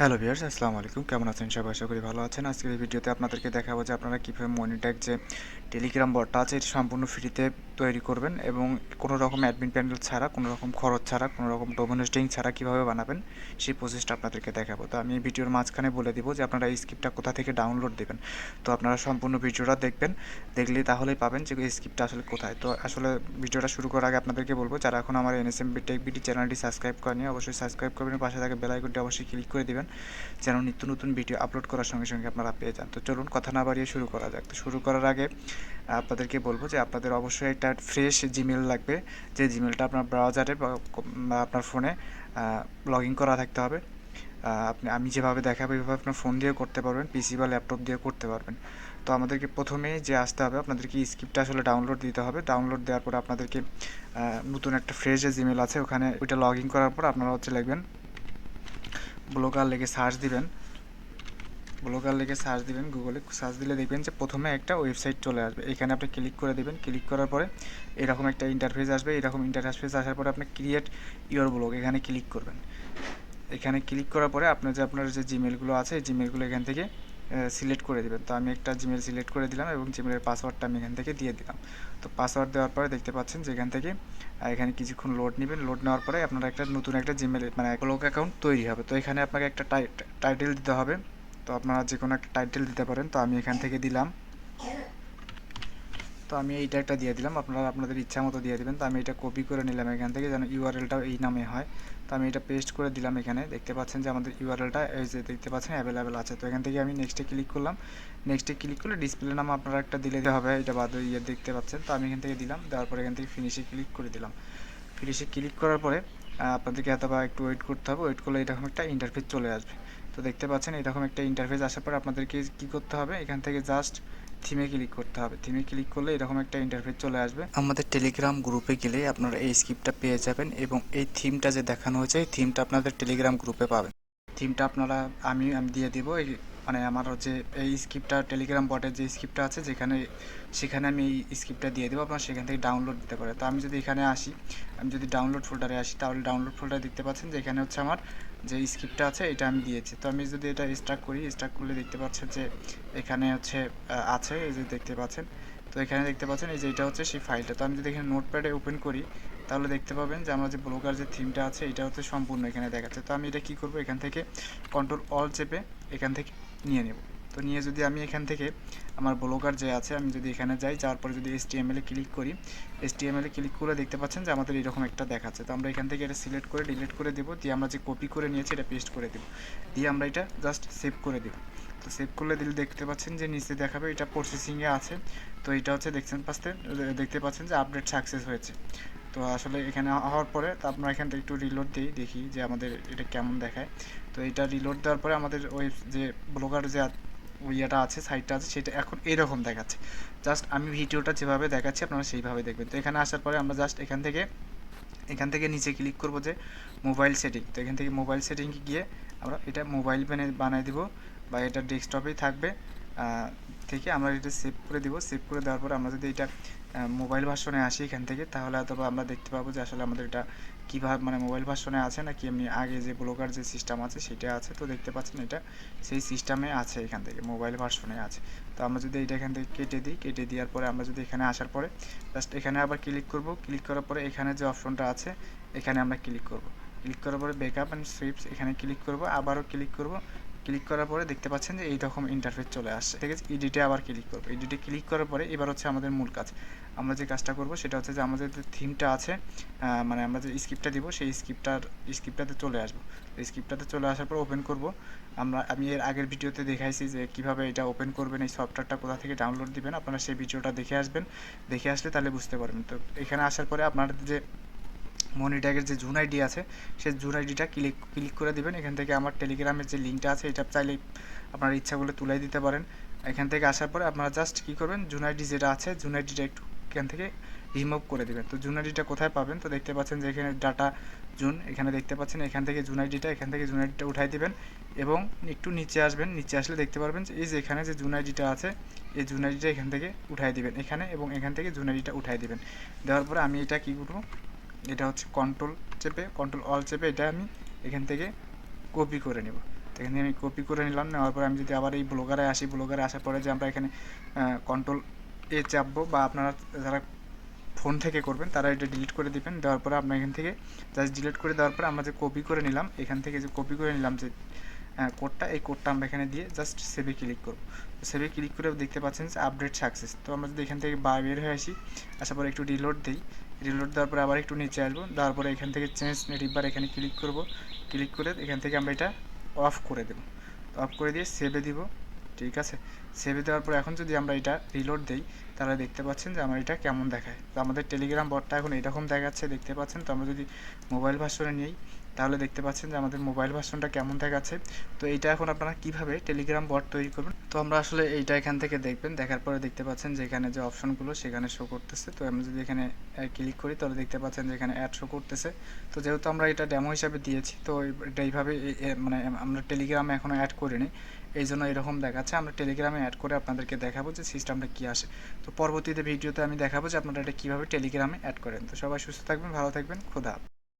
Hello viewers আসসালামু আলাইকুম। কেমন আছেন সবাই? আশা করি ভালো আছেন। আজকের এই ভিডিওতে আপনাদেরকে দেখাবো যে আপনারা কীভাবে মনিট্যাগ যে টেলিগ্রাম বটটা আছে সম্পূর্ণ ফ্রিতে তৈরি করবেন এবং কোনো রকম অ্যাডমিন প্যানেল ছাড়া, কোনো রকম খরচ ছাড়া, কোনো রকম ডোমিনোস্টিং ছাড়া কীভাবে বানাবেন, সেই প্রসেসটা আপনাদেরকে দেখাবো। তো আমি ভিডিওর মাঝখানে বলে দিব যে আপনারা এই স্ক্রিপ্টটা কোথা থেকে ডাউনলোড দেবেন। তো আপনারা সম্পূর্ণ ভিডিওটা দেখবেন, দেখলে তাহলেই পাবেন যে এই স্ক্রিপ্টটা আসলে কোথায়। তো আসলে ভিডিওটা শুরু করার আগে আপনাদেরকে বলব, যারা এখন আমার এনএসএম টেক বিটি চ্যানেলটি সাবস্ক্রাইব করেনি অবশ্যই সাবস্ক্রাইব করবেন, পাশে থাকে বেল আইকনটি অবশ্যই ক্লিক করে দিবেন, যেন নিত্য নতুন ভিডিও আপলোড করার সঙ্গে সঙ্গে আপনারা পেয়ে যান। তো চলুন কথা না বাড়িয়ে শুরু করা যাক। তো শুরু করার আগে আপনাদেরকে বলব যে আপনাদের অবশ্যই একটা ফ্রেশ জিমেল লাগবে। যে জিমেলটা আপনার ব্রাউজারে বা আপনার ফোনে লগ ইন করা থাকতে হবে। আপনি, আমি যেভাবে দেখাবো এইভাবে আপনার ফোন দিয়ে করতে পারবেন পিসি বা ল্যাপটপ দিয়ে করতে পারবেন। তো আমাদেরকে প্রথমেই যে আসতে হবে, আপনাদেরকে স্ক্রিপ্টটা আসলে ডাউনলোড দিতে হবে। ডাউনলোড দেওয়ার পর আপনাদেরকে নতুন একটা ফ্রেশ যে জিমেল আছে। ওখানে ওইটা লগ ইন করার পর আপনারা হচ্ছে লিখবেন ব্লগার লেগে সার্চ দিবেন। ব্লগার লিখে সার্চ দিবেন গুগলে সার্চ দিলে দেখবেন যে প্রথমে একটা ওয়েবসাইট চলে আসবে। এখানে আপনি ক্লিক করে দেবেন ক্লিক করার পরে এরকম একটা ইন্টারফেস আসবে, এরকম ইন্টারফেস আসার পরে আপনি ক্রিয়েট ইওর ব্লগ এখানে ক্লিক করবেন। এখানে ক্লিক করার পরে আপনার যে আপনার যে জিমেলগুলো আছে, এই জিমেলগুলো এখান থেকে সিলেক্ট করে দেবেন। তো আমি একটা জিমেল সিলেক্ট করে দিলাম এবং জিমেলের পাসওয়ার্ডটা আমি এখান থেকে দিয়ে দিলাম। তো পাসওয়ার্ড দেওয়ার পরে দেখতে পাচ্ছেন যে এখান থেকে এখানে কিছুক্ষণ লোড নেবেন। লোড নেওয়ার পরে আপনার একটা নতুন একটা জিমেল মানে ব্লগ অ্যাকাউন্ট তৈরি হবে। তো এখানে আপনাকে একটা টাইটেল দিতে হবে। তো আপনারা যে কোনো একটা টাইটেল দিতে পারেন, তো আমি এখান থেকে দিলাম। তো আমি এইটা একটা দিয়ে দিলাম, আপনারা আপনাদের ইচ্ছা মতো দিয়ে দেবেন। তো আমি এটা কপি করে নিলাম এখান থেকে, যেন ইউআরএলটাও এই নামে হয়। তো আমি এটা পেস্ট করে দিলাম এখানে, দেখতে পাচ্ছেন যে আমাদের ইউআরএলটা এই যে দেখতে পাচ্ছেন অ্যাভেলেবেল আছে। তো এখান থেকে আমি নেক্সটে ক্লিক করলাম। নেক্সটে ক্লিক করলে ডিসপ্লে নাম আপনারা একটা দিলে হবে, এটা বাদ ইয়ে দেখতে পাচ্ছেন। তো আমি এখান থেকে দিলাম, দেওয়ার পরে এখান থেকে ফিনিশে ক্লিক করে দিলাম। ফিনিশে ক্লিক করার পরে আপনাদেরকে এতবা একটু ওয়েট করতে হবে। ওয়েট করলে এরকম একটা ইন্টারফেস চলে আসবে। দেখতে পাচ্ছেন এরকম একটা ইন্টারফেস আসার পর আপনাদেরকে কি করতে হবে? এখান থেকে জাস্ট থিমে ক্লিক করতে হবে। থিমে ক্লিক করলে এরকম একটা ইন্টারফেস চলে আসবে। আমাদের টেলিগ্রাম গ্রুপে গেলে আপনারা এই স্ক্রিপ্টটা পেয়ে যাবেন এবং এই থিমটা যে দেখানো হয়েছে এই থিমটা আপনাদের টেলিগ্রাম গ্রুপে পাবেন। থিমটা আপনারা আমি আমি দিয়ে দেবো। এই মানে আমার হচ্ছে এই স্ক্রিপ্টটা টেলিগ্রাম বটের যে স্ক্রিপ্টটা আছে, যেখানে, সেখানে আমি এই স্ক্রিপ্টটা দিয়ে দেবো, আপনারা সেখান থেকে ডাউনলোড দিতে পারে তো আমি যদি এখানে আসি, আমি যদি ডাউনলোড ফোল্ডারে আসি, তাহলে ডাউনলোড ফোল্ডারে দেখতে পাচ্ছেন যে এখানে হচ্ছে আমার যে স্ক্রিপ্টটা আছে, এটা আমি দিয়েছি। তো আমি যদি এটা স্টার্ট করি স্টার্ট করলে দেখতে পাচ্ছেন যে এখানে হচ্ছে আছে, এই যে দেখতে পাচ্ছেন। তো এখানে দেখতে পাচ্ছেন এই যে এটা হচ্ছে সেই ফাইলটা তো আমি যদি এখানে নোটপ্যাডে ওপেন করি, তাহলে দেখতে পাবেন যে আমার যে ব্লগার যে থিমটা আছে, এটা হচ্ছে সম্পূর্ণ এখানে দেখাচ্ছে। তো আমি এটা কী করব? এখান থেকে কন্ট্রোল অল চেপে এখান থেকে নিয়ে নেব। তো নিয়ে যদি আমি এখান থেকে আমার ব্লগার যে আছে, আমি যদি এখানে যাই, যাওয়ার পরে যদি এস এ ক্লিক করি এস এ ক্লিক করে দেখতে পাচ্ছেন যে আমাদের এরকম একটা দেখাচ্ছে। তো আমরা এখান থেকে এটা সিলেক্ট করে ডিলিট করে দেবো, দিয়ে আমরা যে কপি করে নিয়েছি এটা পেস্ট করে দেবো। দিয়ে আমরা এটা জাস্ট সেভ করে দেবো। তো সেভ করলে দিলে দেখতে পাচ্ছেন যে নিচে দেখাবে এটা প্রসেসিংয়ে আছে। তো এটা হচ্ছে দেখছেন পাচ্ছেন দেখতে পাচ্ছেন যে আপডেট সাকসেস হয়েছে। তো আসলে এখানে হওয়ার পরে তো আমরা এখান থেকে একটু রিলোড দিই, দেখি যে আমাদের এটা কেমন দেখায়। তো এটা রিলোড দেওয়ার পরে আমাদের ওই যে ব্লগার যে ইয়েটা আছে সাইটটা আছে, সেটা এখন এরকম দেখাচ্ছে। জাস্ট আমি ভিডিওটা যেভাবে দেখাচ্ছি, আপনারা সেইভাবে দেখবেন। তো এখানে আসার পরে আমরা জাস্ট এখান থেকে এখান থেকে নিচে ক্লিক করব যে মোবাইল সেটিং তো এখান থেকে মোবাইল সেটিংয়ে গিয়ে আমরা এটা মোবাইল প্যানে বানাই দিব বা এটা ডেস্কটপেই থাকবে। থেকে আমরা এটা সেভ করে দিব। সেভ করে দেওয়ার পর আমরা যদি এটা মোবাইল ভার্সনে আসি এখান থেকে, তাহলে অথবা আমরা দেখতে পাবো যে আসলে আমাদের এটা কীভাবে মানে মোবাইল ভার্সনে আছে নাকি এমনি আগে যে ব্লগার যে সিস্টেম আছে সেটা আছে? তো দেখতে পাচ্ছেন এটা সেই সিস্টেমে আছে এখান থেকে মোবাইল ভার্সনে আছে। তো আমরা যদি এটা এখান থেকে কেটে দিই, কেটে দেওয়ার পরে আমরা যদি এখানে আসার পরে জাস্ট এখানে আবার ক্লিক করব। ক্লিক করার পরে এখানে যে অপশনটা আছে, এখানে আমরা ক্লিক করব। ক্লিক করার পরে ব্যাকআপ অ্যান্ড সুইপস এখানে ক্লিক করব। আবারও ক্লিক করব। ক্লিক করার পরে দেখতে পাচ্ছেন যে এই রকম ইন্টারফেস চলে আসছে। ঠিক আছে? এডিটে আবার ক্লিক করব। এডিটে ক্লিক করার পরে এবার হচ্ছে আমাদের মূল কাজ। আমরা যে কাজটা করব সেটা হচ্ছে যে আমাদের যে থিমটা আছে মানে আমরা যে স্ক্রিপ্টটা দিব, সেই স্ক্রিপ্টটার স্ক্রিপ্টটাতে চলে আসব। স্ক্রিপ্টটাতে চলে আসার পর ওপেন করব। আমরা, আমি এর আগের ভিডিওতে দেখাইছি যে কীভাবে এটা ওপেন করবেন, এই সফটওয়্যারটা কোথা থেকে ডাউনলোড দিবেন, আপনারা সেই ভিডিওটা দেখে আসবেন। দেখে আসলে তাহলে বুঝতে পারবেন। তো এখানে আসার পরে আপনাদের যে মনিট্যাগের যে জুন আইডি আছে সেই জুন আইডিটা ক্লিক ক্লিক করে দিবেন এখান থেকে আমার টেলিগ্রামের যে লিঙ্কটা আছে এটা চাইলে আপনার ইচ্ছাগুলো তুলে দিতে পারেন এখান থেকে আসার পরে আপনারা জাস্ট কী করবেন জুন আইডি যেটা আছে জুন আইডিটা একটু এখান থেকে রিমুভ করে দেবেন তো জুন আইডিটা কোথায় পাবেন তো দেখতে পাচ্ছেন যে এখানে ডাটা জুন এখানে দেখতে পাচ্ছেন এখান থেকে জুন আইডিটা এখান থেকে জুন আইডিটা উঠাই দেবেন এবং একটু নিচে আসবেন নিচে আসলে দেখতে পারবেন যে এই যে এখানে যে জুন আইডিটা আছে এই জুন আইডিটা এখান থেকে উঠাই দিবেন এখানে এবং এখান থেকে জুন আইডিটা উঠাই দিবেন দেওয়ার পরে আমি এটা কী করব এটা হচ্ছে কন্ট্রোল চেপে কন্ট্রোল অল চেপে এটা আমি এখান থেকে কপি করে নেব। এখানে আমি কপি করে নিলাম, নেওয়ার পরে আমি যদি আবার এই ব্লগারে আসি ব্লগারে আসার পরে যে আমরা এখানে কন্ট্রোল এ চাপবো বা আপনারা যারা ফোন থেকে করবেন, তারা এটা ডিলিট করে দিবেন। দেওয়ার পরে আপনার এখান থেকে জাস্ট ডিলিট করে দেওয়ার পরে আমরা যে কপি করে নিলাম, এখান থেকে যে কপি করে নিলাম যে কোডটা এই কোডটা আমরা এখানে দিয়ে জাস্ট সেভে ক্লিক করব। সেভে ক্লিক করে দেখতে পাচ্ছেন যে আপডেট সাকসেস তো আমরা যদি এখান থেকে বের হয়ে আসি, আসার পরে একটু রিলোড দিই। রিলোড দেওয়ার পরে আবার একটু নিচে আসব। দেওয়ার পরে এখান থেকে চেঞ্জ নেটিভ এখানে ক্লিক করব। ক্লিক করে এখান থেকে আমরা এটা অফ করে দেবো। অফ করে দিয়ে সেভে দিব। ঠিক আছে? সেভে দেওয়ার পর এখন যদি আমরা এটা রিলোড দিই, তাহলে দেখতে পাচ্ছেন যে আমার এটা কেমন দেখায়। তো আমাদের টেলিগ্রাম বটটা এখন এরকম দেখাচ্ছে, দেখতে পাচ্ছেন? তো আমরা যদি মোবাইল ভার্সনে নিই তাহলে দেখতে পাচ্ছেন যে আমাদের মোবাইল ভার্সনটা কেমন দেখাচ্ছে তো এইটা এখন আপনারা কীভাবে টেলিগ্রাম বট তৈরি করবেন? তো আমরা আসলে এইটা এখান থেকে দেখবেন, দেখার পরে দেখতে পাচ্ছেন যে এখানে যে অপশনগুলো সেখানে শো করতেছে। তো আমরা যদি এখানে ক্লিক করি তাহলে দেখতে পাচ্ছেন যে এখানে অ্যাড শো করতেছে। তো যেহেতু আমরা এটা ডেমো হিসাবে দিয়েছি, তো এটা এইভাবে মানে আমরা টেলিগ্রামে এখনও অ্যাড করিনি। এই জন্য এরকম দেখাচ্ছে। আমরা টেলিগ্রামে অ্যাড করে আপনাদেরকে দেখাবো যে সিস্টেমটা কী আসে। তো পরবর্তীতে ভিডিওতে আমি দেখাবো যে আপনারা এটা কীভাবে টেলিগ্রামে অ্যাড করেন। তো সবাই সুস্থ থাকবেন, ভালো থাকবেন, খোদা